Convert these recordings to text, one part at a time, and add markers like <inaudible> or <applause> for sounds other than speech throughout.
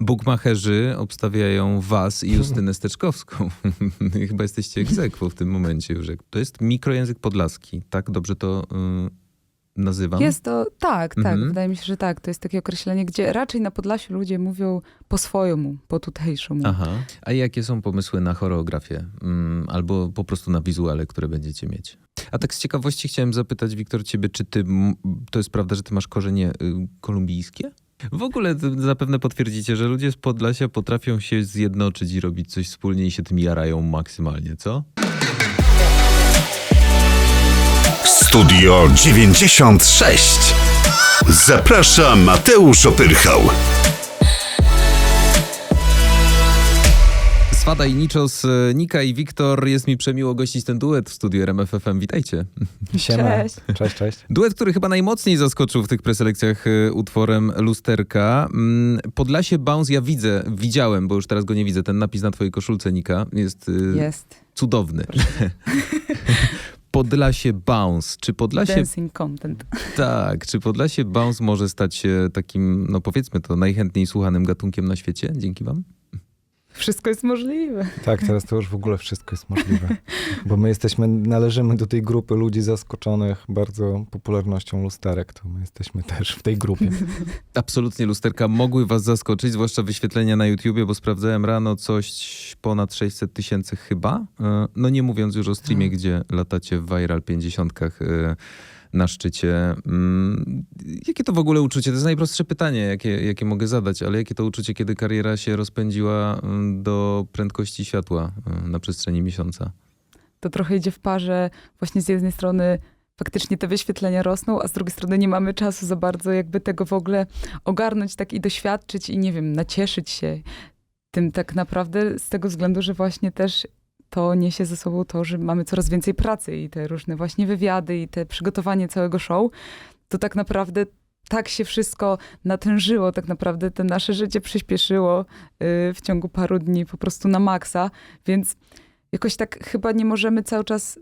Bukmacherzy obstawiają was i <laughs> Justynę Steczkowską. <laughs> Chyba jesteście egzekwo w tym momencie już. To jest mikrojęzyk podlaski, tak? Dobrze to y, nazywam? Jest to, tak, tak, Mhm. wydaje mi się, że tak. To jest takie określenie, gdzie raczej na Podlasiu ludzie mówią po swojemu, po tutejszemu. Aha. A jakie są pomysły na choreografię? Mm, albo po prostu na wizuale, które będziecie mieć? A tak z ciekawości chciałem zapytać, Wiktor, ciebie, czy ty, to jest prawda, że ty masz korzenie y, kolumbijskie? W ogóle zapewne potwierdzicie, że ludzie z Podlasia potrafią się zjednoczyć i robić coś wspólnie i się tym jarają maksymalnie, co? Studio 96. Zaprasza Mateusz Opyrchał. Swada i Niczos, y, Nika i Wiktor. Jest mi przemiło gościć ten duet w studiu RMFFM. Witajcie. Siema. Cześć. Cześć, cześć. Duet, który chyba najmocniej zaskoczył w tych preselekcjach y, utworem Lusterka. Mm, Podlasie Bounce ja widzę, widziałem, bo już teraz go nie widzę. Ten napis na twojej koszulce, Nika, jest, y, Jest. cudowny. <laughs> Podlasie Bounce. Czy Podlasie, Dancing content. tak, czy Podlasie Bounce może stać się takim, no powiedzmy to, najchętniej słuchanym gatunkiem na świecie? Dzięki wam? Wszystko jest możliwe. Tak, teraz to już w ogóle wszystko jest możliwe. Bo my jesteśmy, należymy do tej grupy ludzi zaskoczonych bardzo popularnością lusterek. To my jesteśmy też w tej grupie. Absolutnie lusterka mogły was zaskoczyć, zwłaszcza wyświetlenia na YouTubie, bo sprawdzałem rano coś ponad 600 tysięcy chyba. E, No nie mówiąc już o streamie, gdzie latacie w viral 50 na szczycie. Mm, Jakie to w ogóle uczucie? To jest najprostsze pytanie, jakie, jakie mogę zadać, ale jakie to uczucie, kiedy kariera się rozpędziła mm, do prędkości światła mm, na przestrzeni miesiąca? To trochę idzie w parze. Właśnie z jednej strony faktycznie te wyświetlenia rosną, a z drugiej strony nie mamy czasu za bardzo jakby tego w ogóle ogarnąć tak i doświadczyć i nie wiem, nacieszyć się tym tak naprawdę z tego względu, że właśnie też to niesie ze sobą to, że mamy coraz więcej pracy i te różne właśnie wywiady i te przygotowanie całego show, to tak naprawdę tak się wszystko natężyło, tak naprawdę to nasze życie przyspieszyło y, w ciągu paru dni po prostu na maksa, więc jakoś tak chyba nie możemy cały czas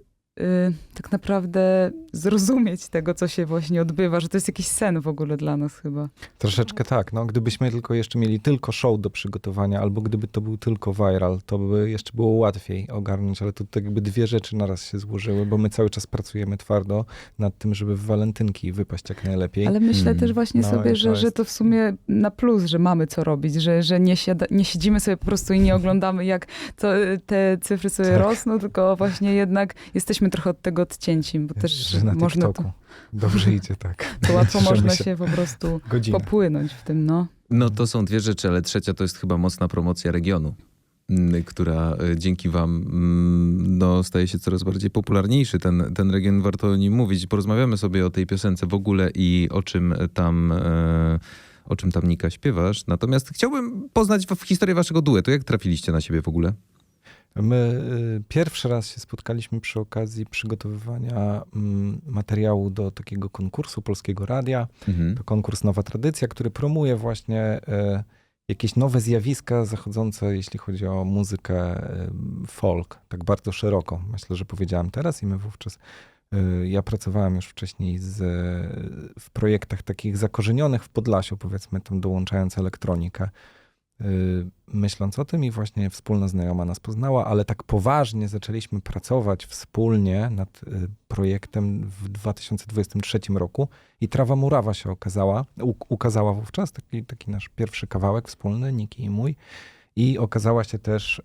tak naprawdę zrozumieć tego, co się właśnie odbywa, że to jest jakiś sen w ogóle dla nas chyba. Troszeczkę tak, no. Gdybyśmy tylko jeszcze mieli tylko show do przygotowania, albo gdyby to był tylko viral, to by jeszcze było łatwiej ogarnąć, ale tu tak jakby dwie rzeczy naraz się złożyły, bo my cały czas pracujemy twardo nad tym, żeby w walentynki wypaść jak najlepiej. Ale myślę Mm. też właśnie No sobie, że, to że jest- to w sumie na plus, że mamy co robić, że, że nie, siada, nie siedzimy sobie po prostu i nie <laughs> oglądamy, jak to, te cyfry sobie Tak. rosną, tylko właśnie jednak jesteśmy trochę od tego odcięci, bo też że na można TikToku. to, Dobrze idzie, tak. <laughs> to łatwo można się. się po prostu Godzinę. popłynąć w tym, no. No to są dwie rzeczy, ale trzecia to jest chyba mocna promocja regionu, mm, która y, dzięki wam mm, no, staje się coraz bardziej popularniejszy. Ten, ten region, warto o nim mówić. Porozmawiamy sobie o tej piosence w ogóle i o czym tam... e, O czym tam Nika śpiewasz. Natomiast chciałbym poznać w- historię waszego duetu. Jak trafiliście na siebie w ogóle? My y, pierwszy raz się spotkaliśmy przy okazji przygotowywania mm, materiału do takiego konkursu Polskiego Radia. Mhm. To konkurs Nowa Tradycja, który promuje właśnie y, jakieś nowe zjawiska zachodzące, jeśli chodzi o muzykę y, folk, tak bardzo szeroko. Myślę, że powiedziałem teraz i my wówczas. Ja pracowałem już wcześniej z, w projektach takich zakorzenionych w Podlasiu, powiedzmy, tam dołączając elektronikę myśląc o tym i właśnie wspólna znajoma nas poznała, ale tak poważnie zaczęliśmy pracować wspólnie nad y, projektem w 2023 roku i Trawa Murawa się okazała, ukazała wówczas, taki, taki nasz pierwszy kawałek wspólny, Niki i mój. I okazała się też y,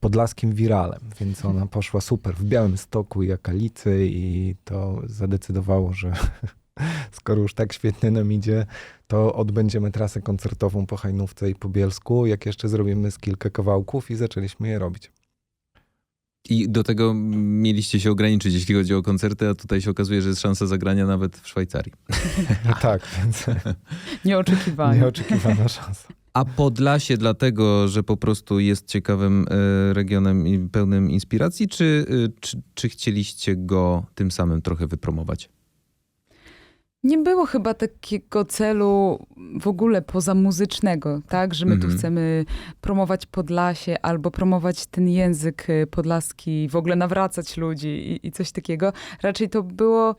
podlaskim wiralem, więc ona poszła super w Białym Stoku i Akalicy i to zadecydowało, że <laughs> skoro już tak świetnie nam idzie, to odbędziemy trasę koncertową po Hajnówce i po Bielsku, jak jeszcze zrobimy z kilka kawałków i zaczęliśmy je robić. I do tego mieliście się ograniczyć, jeśli chodzi o koncerty, a tutaj się okazuje, że jest szansa zagrania nawet w Szwajcarii. <laughs> tak, więc <laughs> Nieoczekiwanie. nieoczekiwana <laughs> szansa. A Podlasie dlatego, że po prostu jest ciekawym e, regionem i pełnym inspiracji, czy, e, czy, czy chcieliście go tym samym trochę wypromować? Nie było chyba takiego celu w ogóle pozamuzycznego, tak? Że my Mhm. tu chcemy promować Podlasie albo promować ten język y, podlaski, w ogóle nawracać ludzi i, i coś takiego. Raczej to było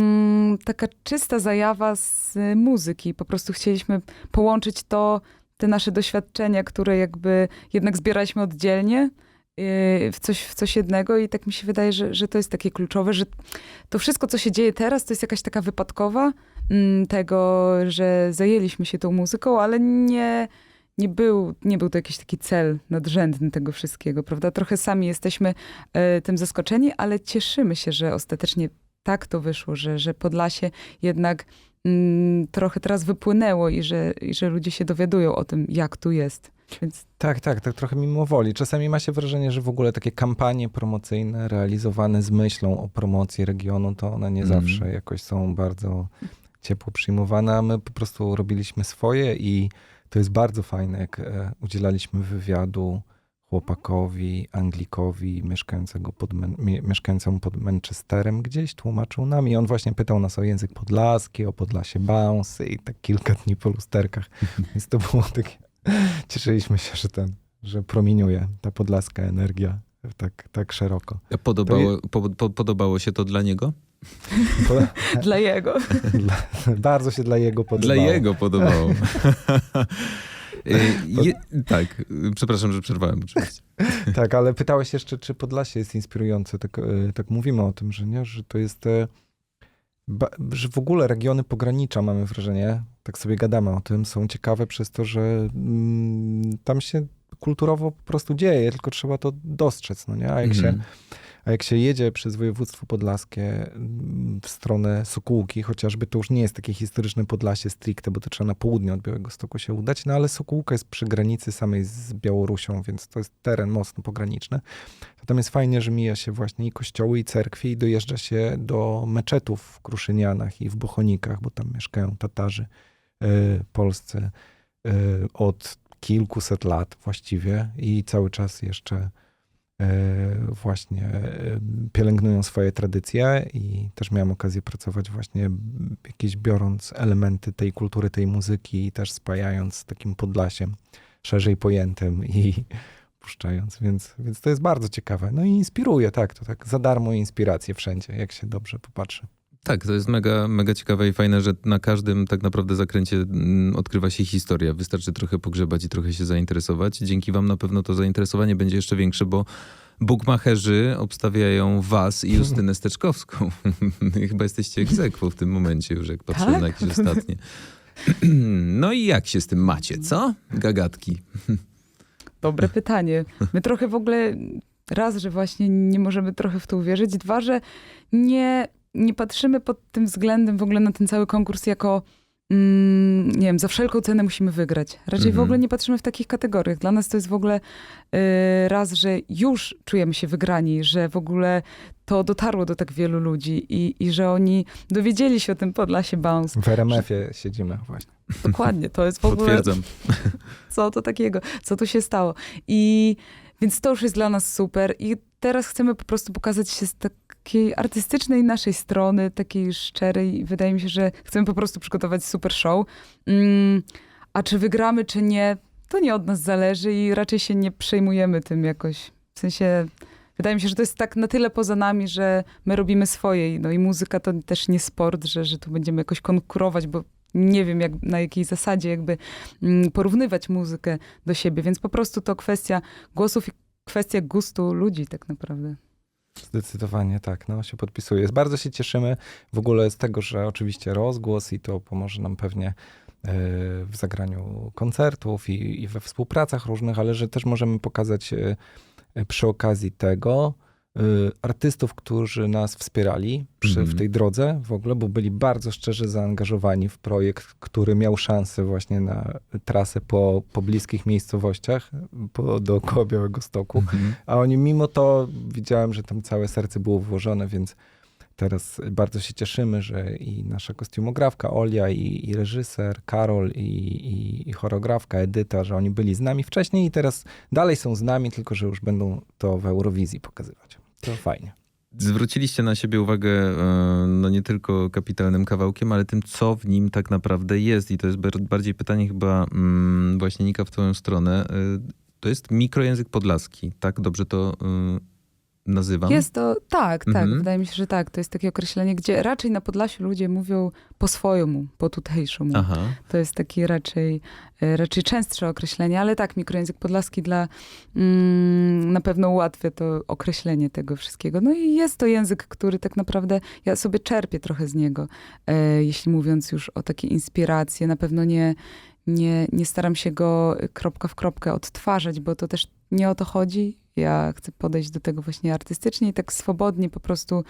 mm, taka czysta zajawa z y, muzyki. Po prostu chcieliśmy połączyć to, te nasze doświadczenia, które jakby jednak zbieraliśmy oddzielnie w coś, w coś jednego i tak mi się wydaje, że, że to jest takie kluczowe, że to wszystko, co się dzieje teraz, to jest jakaś taka wypadkowa mm, tego, że zajęliśmy się tą muzyką, ale nie, nie, był, nie był to jakiś taki cel nadrzędny tego wszystkiego, prawda? Trochę sami jesteśmy e, tym zaskoczeni, ale cieszymy się, że ostatecznie tak to wyszło, że, że Podlasie jednak mm, trochę teraz wypłynęło i że, i że ludzie się dowiadują o tym, jak tu jest. Więc Tak, tak, tak trochę mimo woli. Czasami ma się wrażenie, że w ogóle takie kampanie promocyjne realizowane z myślą o promocji regionu, to one nie Mhm. zawsze jakoś są bardzo ciepło przyjmowane, a my po prostu robiliśmy swoje i to jest bardzo fajne, jak e, udzielaliśmy wywiadu chłopakowi, Anglikowi, mieszkającego pod, Men- mie- mieszkającemu pod Manchesterem, gdzieś tłumaczył nam i on właśnie pytał nas o język podlaski, o Podlasie Bounce i tak kilka dni po lusterkach. Więc to było takie, <laughs> cieszyliśmy się, że ten, że promieniuje ta podlaska energia tak, tak szeroko. Podobało, po, po, podobało się to dla niego? <laughs> <laughs> Dla jego. dla, bardzo się dla jego podobało. Dla jego podobało. Y, Je, tak, y, przepraszam, że przerwałem oczywiście. Tak, ale pytałeś jeszcze, czy Podlasie jest inspirujące. Tak, e, tak mówimy o tym, że nie, że to jest, ba, że w ogóle regiony pogranicza, mamy wrażenie, tak sobie gadamy o tym, są ciekawe przez to, że mm, tam się kulturowo po prostu dzieje, tylko trzeba to dostrzec, no nie? A jak się Mhm. A jak się jedzie przez województwo podlaskie mm, w stronę Sokółki, chociażby to już nie jest takie historyczne Podlasie stricte, bo to trzeba na południe od Białego Stoku się udać, no ale Sokółka jest przy granicy samej z Białorusią, więc to jest teren mocno pograniczny. Jest fajnie, że mija się właśnie i kościoły, i cerkwie, i dojeżdża się do meczetów w Kruszynianach i w Bochonikach, bo tam mieszkają Tatarzy y, polscy y, od kilkuset lat właściwie i cały czas jeszcze e, właśnie e, pielęgnują swoje tradycje i też miałem okazję pracować właśnie jakieś biorąc elementy tej kultury, tej muzyki i też spajając takim Podlasiem szerzej pojętym i <laughs> puszczając, więc, więc to jest bardzo ciekawe. No i inspiruje, tak, to tak za darmo inspiracje wszędzie, jak się dobrze popatrzy. Tak, to jest mega, mega ciekawe i fajne, że na każdym tak naprawdę zakręcie mm, odkrywa się historia. Wystarczy trochę pogrzebać i trochę się zainteresować. Dzięki wam na pewno to zainteresowanie będzie jeszcze większe, bo bukmacherzy obstawiają was i Justynę Steczkowską. <laughs> Chyba jesteście egzekwo w tym momencie już, jak patrzę Tak? na jakieś ostatnie. <clears throat> No i jak się z tym macie, co? Gagatki. Dobre pytanie. My trochę w ogóle, raz, że właśnie nie możemy trochę w to uwierzyć, dwa, że nie, nie patrzymy pod tym względem w ogóle na ten cały konkurs jako mm, nie wiem, za wszelką cenę musimy wygrać. Raczej w Mhm. ogóle nie patrzymy w takich kategoriach. Dla nas to jest w ogóle y, raz, że już czujemy się wygrani, że w ogóle to dotarło do tak wielu ludzi i, i że oni dowiedzieli się o tym Podlasie Bounce. W RMF-ie siedzimy właśnie. Dokładnie, to jest w <laughs> ogóle Potwierdzam. <laughs> co to takiego, co tu się stało. I więc to już jest dla nas super. I teraz chcemy po prostu pokazać się z takiej artystycznej naszej strony, takiej szczerej. Wydaje mi się, że chcemy po prostu przygotować super show. Mm, a czy wygramy, czy nie, to nie od nas zależy i raczej się nie przejmujemy tym jakoś. W sensie, wydaje mi się, że to jest tak na tyle poza nami, że my robimy swoje. No i muzyka to też nie sport, że, że tu będziemy jakoś konkurować, bo nie wiem jak, na jakiej zasadzie jakby mm, porównywać muzykę do siebie, więc po prostu to kwestia głosów i kwestia gustu ludzi tak naprawdę. Zdecydowanie tak, no się podpisuję. Bardzo się cieszymy w ogóle z tego, że oczywiście rozgłos i to pomoże nam pewnie e, w zagraniu koncertów i, i we współpracach różnych, ale że też możemy pokazać e, e, przy okazji tego artystów, którzy nas wspierali przy, w Mhm. tej drodze w ogóle, bo byli bardzo szczerze zaangażowani w projekt, który miał szansę właśnie na trasę po, po bliskich miejscowościach, po, dookoła Białego Stoku. Mhm. A oni mimo to widziałem, że tam całe serce było włożone, więc teraz bardzo się cieszymy, że i nasza kostiumografka Olia, i, i reżyser Karol, i, i, i choreografka Edyta, że oni byli z nami wcześniej i teraz dalej są z nami, tylko że już będą to w Eurowizji pokazywać. To fajnie. Zwróciliście na siebie uwagę e, no nie tylko kapitalnym kawałkiem, ale tym, co w nim tak naprawdę jest. I to jest bar- bardziej pytanie chyba mm, właśnie Nika w twoją stronę. E, To jest mikrojęzyk podlaski, tak? Dobrze to nazywam. Jest to, tak, tak, Mhm. wydaje mi się, że tak. To jest takie określenie, gdzie raczej na Podlasiu ludzie mówią po swojemu, po tutejszemu. Aha. To jest takie raczej, e, raczej częstsze określenie, ale tak, mikrojęzyk podlaski dla mm, na pewno ułatwia to określenie tego wszystkiego. No i jest to język, który tak naprawdę ja sobie czerpię trochę z niego, e, jeśli mówiąc już o takie inspiracje. Na pewno nie, nie, nie staram się go kropka w kropkę odtwarzać, bo to też nie o to chodzi. Ja chcę podejść do tego właśnie artystycznie i tak swobodnie po prostu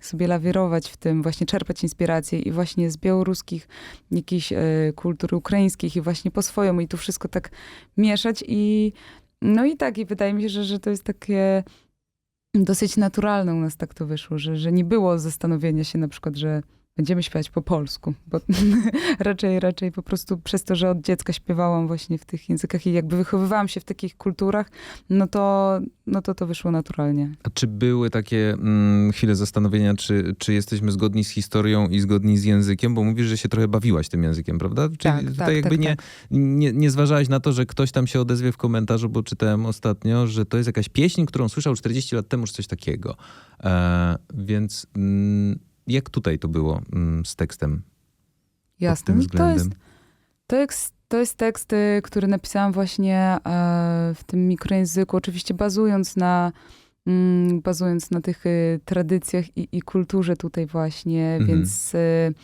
sobie lawirować w tym, właśnie czerpać inspiracje i właśnie z białoruskich jakichś e, kultur ukraińskich i właśnie po swojemu i tu wszystko tak mieszać i no i tak, i wydaje mi się, że, że to jest takie dosyć naturalne u nas tak to wyszło, że, że nie było zastanowienia się na przykład, że będziemy śpiewać po polsku, bo <laughs> raczej, raczej po prostu przez to, że od dziecka śpiewałam właśnie w tych językach i jakby wychowywałam się w takich kulturach, no to no to, to wyszło naturalnie. A czy były takie mm, chwile zastanowienia, czy, czy jesteśmy zgodni z historią i zgodni z językiem? Bo mówisz, że się trochę bawiłaś tym językiem, prawda? Czyli Tak, tutaj tak, jakby tak, nie, tak. Nie, nie zważałaś na to, że ktoś tam się odezwie w komentarzu, bo czytałem ostatnio, że to jest jakaś pieśń, którą słyszał 40 lat temu, czy coś takiego. E, więc mm, jak tutaj to było mm, z tekstem? Jasne. No to jest, to jest, to jest tekst, y, który napisałam właśnie e, w tym mikrojęzyku, oczywiście bazując na, mm, bazując na tych y, tradycjach i, i kulturze tutaj właśnie, Mhm. więc y,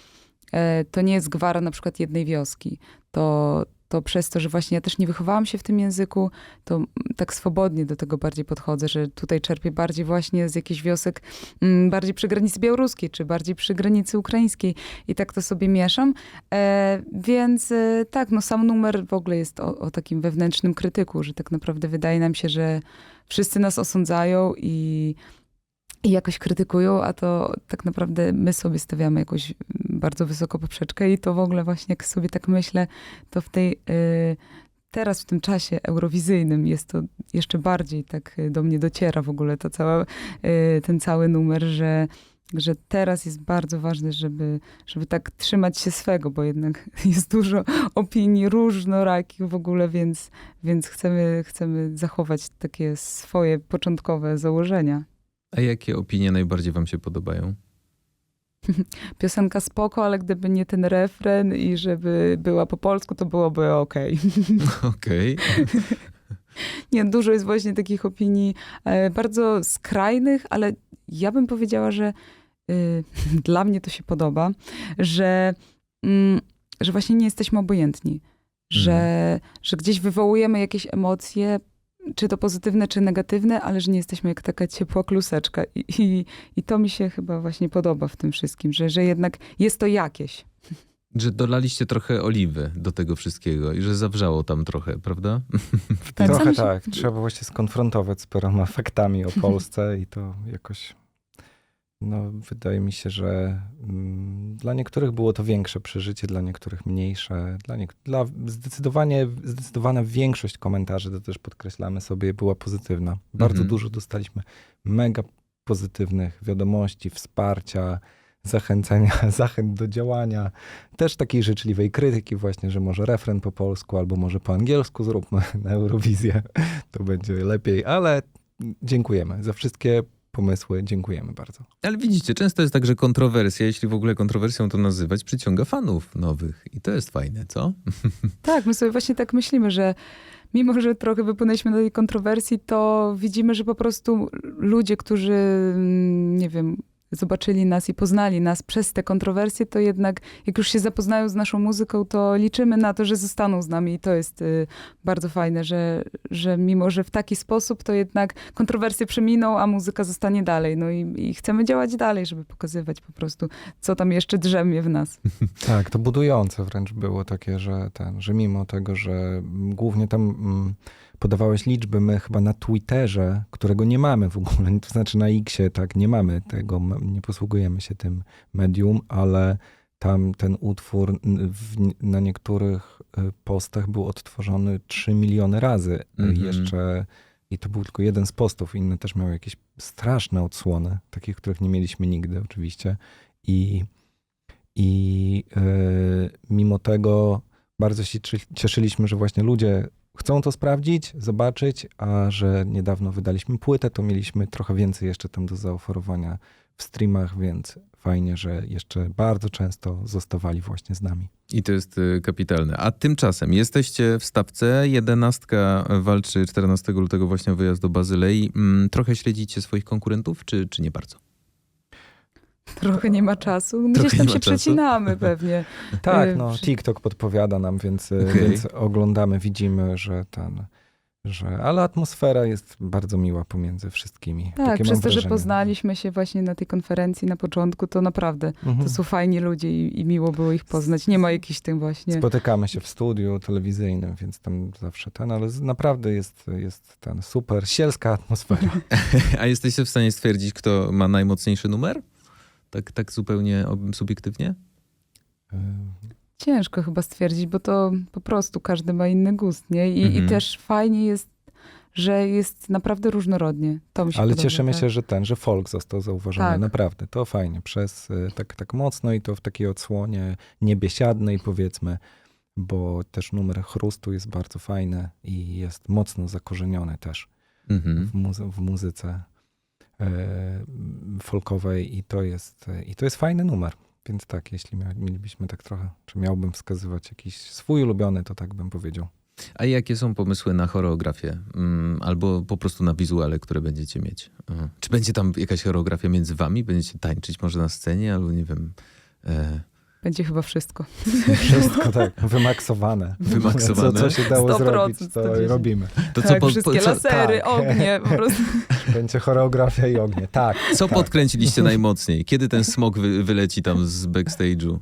e, to nie jest gwara na przykład jednej wioski. To, to przez to, że właśnie ja też nie wychowałam się w tym języku, to tak swobodnie do tego bardziej podchodzę, że tutaj czerpię bardziej właśnie z jakichś wiosek mm, bardziej przy granicy białoruskiej, czy bardziej przy granicy ukraińskiej i tak to sobie mieszam. E, więc e, tak, no sam numer w ogóle jest o, o takim wewnętrznym krytyku, że tak naprawdę wydaje nam się, że wszyscy nas osądzają i, i jakoś krytykują, a to tak naprawdę my sobie stawiamy jakoś bardzo wysoko poprzeczkę i to w ogóle właśnie jak sobie tak myślę, to w tej e, teraz w tym czasie eurowizyjnym jest to jeszcze bardziej tak e, do mnie dociera w ogóle to cała, e, ten cały numer, że że teraz jest bardzo ważne, żeby, żeby tak trzymać się swego, bo jednak <laughs> jest dużo opinii różnorakich w ogóle, więc, więc chcemy, chcemy zachować takie swoje początkowe założenia. A jakie opinie najbardziej wam się podobają? <laughs> Piosenka spoko, ale gdyby nie ten refren i żeby była po polsku, to byłoby okej. <laughs> Okej. <laughs> Nie, dużo jest właśnie takich opinii e, bardzo skrajnych, ale ja bym powiedziała, że y, dla mnie to się podoba, że, mm, że właśnie nie jesteśmy obojętni, że, że gdzieś wywołujemy jakieś emocje, czy to pozytywne, czy negatywne, ale że nie jesteśmy jak taka ciepła kluseczka. I, i, i to mi się chyba właśnie podoba w tym wszystkim, że, że jednak jest to jakieś. Że dolaliście trochę oliwy do tego wszystkiego i że zawrzało tam trochę, prawda? Tak, Trochę się- tak. Trzeba właśnie skonfrontować z paroma faktami o Polsce i to jakoś, no wydaje mi się, że mm, dla niektórych było to większe przeżycie, dla niektórych mniejsze. Dla, niek- dla zdecydowanie, zdecydowana większość komentarzy, to też podkreślamy sobie, była pozytywna. Bardzo Mhm. dużo dostaliśmy mega pozytywnych wiadomości, wsparcia, zachęcenia, <laughs> zachęt do działania, też takiej życzliwej krytyki właśnie, że może refren po polsku albo może po angielsku zróbmy <laughs> na Eurowizję, to będzie lepiej, ale dziękujemy za wszystkie pomysły, dziękujemy bardzo. Ale widzicie, często jest tak, że kontrowersja, jeśli w ogóle kontrowersją to nazywać, przyciąga fanów nowych. I to jest fajne, co? <laughs> Tak, my sobie właśnie tak myślimy, że mimo, że trochę wypłynęliśmy do tej kontrowersji, to widzimy, że po prostu ludzie, którzy, mm, nie wiem, zobaczyli nas i poznali nas przez te kontrowersje, to jednak jak już się zapoznają z naszą muzyką, to liczymy na to, że zostaną z nami i to jest y, bardzo fajne, że, że mimo, że w taki sposób, to jednak kontrowersje przeminą, a muzyka zostanie dalej. No i, i chcemy działać dalej, żeby pokazywać po prostu, co tam jeszcze drzemie w nas. <laughs> Tak, to budujące wręcz było takie, że ten, że mimo tego, że głównie tam mm, podawałeś liczby, my chyba na Twitterze, którego nie mamy w ogóle, <laughs> to znaczy na Xie, tak, nie mamy tego, nie posługujemy się tym medium, ale tam ten utwór w, na niektórych y, postach był odtworzony 3 miliony razy y, Mhm. jeszcze i to był tylko jeden z postów, inne też miały jakieś straszne odsłony, takich, których nie mieliśmy nigdy oczywiście i i e, mimo tego bardzo się cie- cieszyliśmy, że właśnie ludzie chcą to sprawdzić, zobaczyć, a że niedawno wydaliśmy płytę, to mieliśmy trochę więcej jeszcze tam do zaoferowania w streamach, więc fajnie, że jeszcze bardzo często zostawali właśnie z nami. I to jest y, kapitalne. A tymczasem jesteście w stawce. Jedenastka walczy 14 lutego właśnie o wyjazd do Bazylei. Mm, Trochę śledzicie swoich konkurentów, czy, czy nie bardzo? Trochę nie ma czasu. Trochę Gdzieś tam się czasu. przecinamy pewnie. <laughs> Tak, Y, no, TikTok podpowiada nam, więc, y, Okej. więc oglądamy, widzimy, że ten, że, ale atmosfera jest bardzo miła pomiędzy wszystkimi. Tak, Takie przez to, że poznaliśmy się właśnie na tej konferencji na początku, to naprawdę Mhm. to są fajni ludzie i, i miło było ich poznać. Nie ma jakichś tym właśnie... Spotykamy się w studiu telewizyjnym, więc tam zawsze ten, ale naprawdę jest, jest ten super, sielska atmosfera. <laughs> A jesteście w stanie stwierdzić, kto ma najmocniejszy numer? Tak, tak zupełnie subiektywnie? Y, Ciężko chyba stwierdzić, bo to po prostu każdy ma inny gust, nie? I, Mhm. i też fajnie jest, że jest naprawdę różnorodnie. To mi się Ale podoba, cieszymy tak. się, że ten, że folk został zauważony. Tak. Naprawdę, to fajnie. Przez y, tak, tak mocno i to w takiej odsłonie niebiesiadnej powiedzmy, bo też numer chrustu jest bardzo fajny i jest mocno zakorzeniony też Mhm. w, muzy- w muzyce e, folkowej i to, jest, i to jest fajny numer. Więc tak, jeśli mielibyśmy tak trochę, czy miałbym wskazywać jakiś swój ulubiony, to tak bym powiedział. A jakie są pomysły na choreografię? Mm, Albo po prostu na wizuale, które będziecie mieć? Mhm. Czy będzie tam jakaś choreografia między wami? Będziecie tańczyć może na scenie? Albo nie wiem... E, Będzie chyba wszystko. <laughs> Wszystko tak, wymaksowane. Wymaksowane. Co, co się dało 100%, zrobić, to 110. robimy. to tak, po- po- wszystkie co, lasery, tak. ognie, po <laughs> prostu. Będzie choreografia i ognie. Tak. co tak. podkręciliście <laughs> najmocniej? Kiedy ten smok wy, wyleci tam z backstage'u?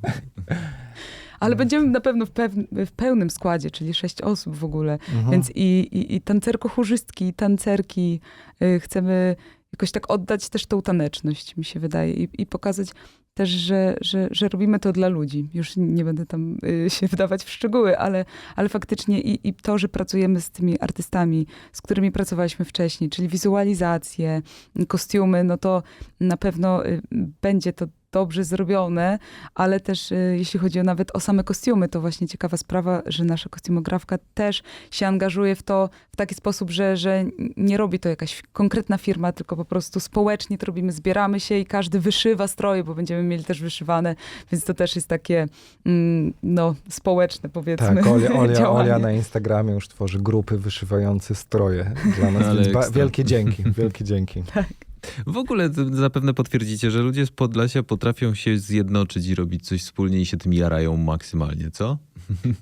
Ale będziemy na pewno w, pewn- w pełnym składzie, czyli sześć osób w ogóle. Mhm. Więc i, i, i tancerko-chórzystki, i tancerki y, chcemy jakoś tak oddać też tą taneczność, mi się wydaje, i, i pokazać też, że, że, że robimy to dla ludzi. Już nie będę tam y, się wdawać w szczegóły, ale, ale faktycznie i, i to, że pracujemy z tymi artystami, z którymi pracowaliśmy wcześniej, czyli wizualizacje, kostiumy, no to na pewno y, będzie to dobrze zrobione, ale też y, jeśli chodzi o nawet o same kostiumy, to właśnie ciekawa sprawa, że nasza kostiumografka też się angażuje w to w taki sposób, że, że nie robi to jakaś konkretna firma, tylko po prostu społecznie to robimy, zbieramy się i każdy wyszywa stroje, bo będziemy mieli też wyszywane, więc to też jest takie mm, no, społeczne powiedzmy Tak, Olia, Olia. Olia na Instagramie już tworzy grupy wyszywające stroje dla nas, Ale więc wielkie dzięki, <laughs> wielkie dzięki. W ogóle zapewne potwierdzicie, że ludzie z Podlasia potrafią się zjednoczyć i robić coś wspólnie i się tym jarają maksymalnie, co?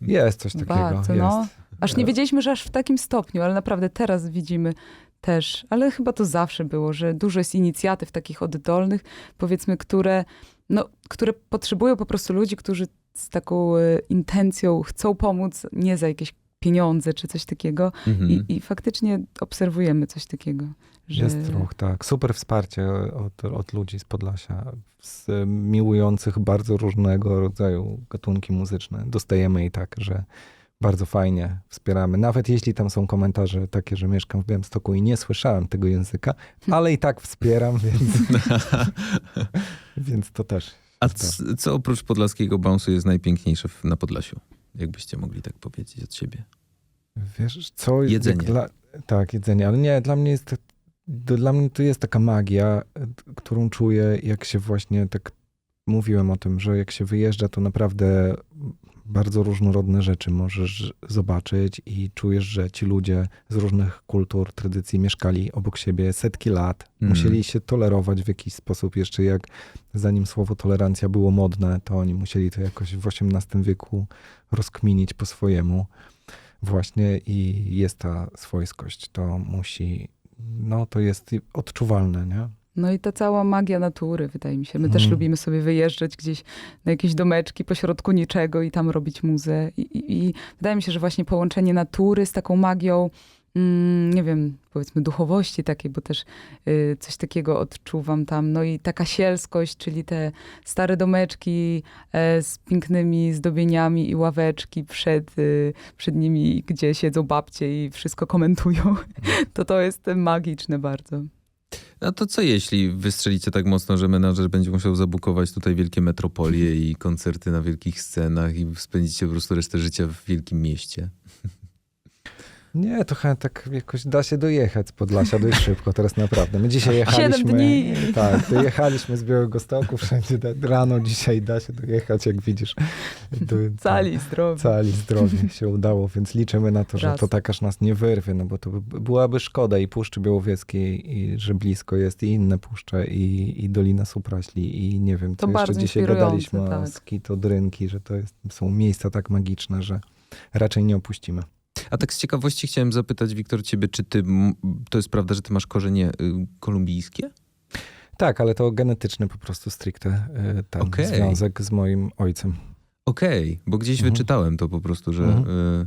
Jest coś takiego, Bardzo, jest. no. Aż nie wiedzieliśmy, że aż w takim stopniu, ale naprawdę teraz widzimy też, ale chyba to zawsze było, że dużo jest inicjatyw takich oddolnych, powiedzmy, które, no, które potrzebują po prostu ludzi, którzy z taką e, intencją chcą pomóc, nie za jakieś pieniądze czy coś takiego. Mhm. I, I faktycznie obserwujemy coś takiego. Że... Jest ruch, tak. Super wsparcie od, od ludzi z Podlasia, z, miłujących bardzo różnego rodzaju gatunki muzyczne. Dostajemy i tak, że bardzo fajnie wspieramy. Nawet jeśli tam są komentarze takie, że mieszkam w Białymstoku i nie słyszałem tego języka, ale i tak wspieram, więc, <laughs> więc to też. A co oprócz podlaskiego bounce'u jest najpiękniejsze na Podlasiu? Jakbyście mogli tak powiedzieć od siebie. Wiesz, co Jedzenie. Dla, tak, jedzenie, ale nie, dla mnie jest to, dla mnie to jest taka magia, którą czuję, jak się właśnie tak mówiłem o tym, że jak się wyjeżdża, to naprawdę bardzo różnorodne rzeczy możesz zobaczyć i czujesz, że ci ludzie z różnych kultur, tradycji mieszkali obok siebie setki lat, Mhm. musieli się tolerować w jakiś sposób, jeszcze jak zanim słowo tolerancja było modne, to oni musieli to jakoś w XVIII wieku rozkminić po swojemu właśnie i jest ta swojskość. To musi, no to jest odczuwalne, nie? No i ta cała magia natury, wydaje mi się. My też Mhm. lubimy sobie wyjeżdżać gdzieś na jakieś domeczki pośrodku niczego i tam robić muzę. I, i, i wydaje mi się, że właśnie połączenie natury z taką magią, nie wiem, powiedzmy duchowości takiej, bo też y, coś takiego odczuwam tam. No i taka sielskość, czyli te stare domeczki e, z pięknymi zdobieniami i ławeczki przed, y, przed nimi, gdzie siedzą babcie i wszystko komentują. <laughs> To to jest magiczne bardzo. A to co jeśli wystrzelicie tak mocno, że menadżer będzie musiał zabukować tutaj wielkie metropolie i koncerty na wielkich scenach i spędzicie po prostu resztę życia w wielkim mieście? <laughs> Nie, to chyba tak jakoś da się dojechać z Podlasia dość szybko, teraz naprawdę. My dzisiaj jechaliśmy... Siedem dni. Tak, dojechaliśmy z Białego Stoku, wszędzie rano dzisiaj da się dojechać, jak widzisz. Do, Cali, zdrowi. Cali zdrowie się udało, więc liczymy na to, że Raz. to tak aż nas nie wyrwie, no bo to by, byłaby szkoda i Puszczy Białowieskiej, i że blisko jest i inne puszcze, i, i Dolina Supraśli, i nie wiem, To co jeszcze bardzo dzisiaj gadaliśmy o tak. skitodrynki, że to jest, są miejsca tak magiczne, że raczej nie opuścimy. A tak z ciekawości chciałem zapytać, Wiktor, ciebie, czy ty, to jest prawda, że ty masz korzenie y, kolumbijskie? Tak, ale to genetyczny po prostu stricte y, ten Okej. związek z moim ojcem. Okej, bo gdzieś Mhm. wyczytałem to po prostu, że, Mhm. y,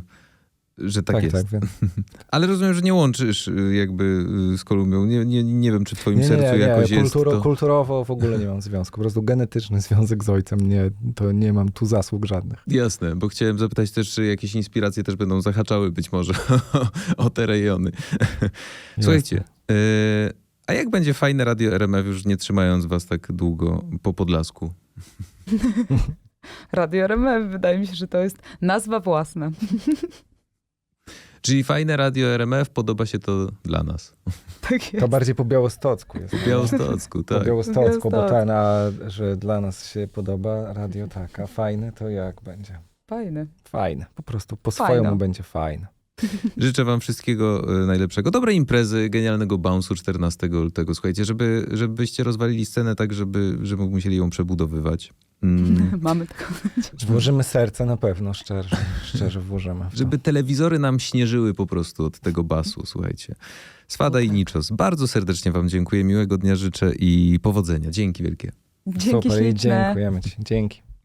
że tak, Tak, jest. tak, <laughs> Ale rozumiem, że nie łączysz y, jakby y, z Kolumbią. Nie, nie, nie wiem, czy w twoim sercu jakoś jest Kulturo, to... Kulturowo w ogóle nie <laughs> mam związku. Po prostu genetyczny związek z ojcem, nie, to nie mam tu zasług żadnych. Jasne, bo chciałem zapytać też, czy jakieś inspiracje też będą zahaczały być może <laughs> o te rejony. Słuchajcie, y, a jak będzie fajne radio RMF, już nie trzymając was tak długo po Podlasku? Radio RMF, wydaje mi się, że to jest nazwa własna. Czyli fajne radio RMF, podoba się to dla nas. Tak To bardziej po białostocku jest. W Białostocku, Po tak. białostocku, bo Białostocku. ten, a że dla nas się podoba radio tak, a fajne to jak będzie? Fajne. Fajne, po prostu po swojemu będzie fajne. <laughs> Życzę wam wszystkiego y, najlepszego. Dobrej imprezy, genialnego bounce'u 14 lutego. Słuchajcie, żeby, żebyście rozwalili scenę tak, żeby, żeby musieli ją przebudowywać. Mm. <laughs> Mamy taką Włożymy serce na pewno, szczerze, szczerze włożymy. Żeby telewizory nam śnieżyły po prostu od tego basu, słuchajcie. Swada i Niczos, bardzo serdecznie wam dziękuję, miłego dnia życzę i powodzenia. Dzięki wielkie. Dzięki Super i śliczne. dziękujemy ci. Dzięki.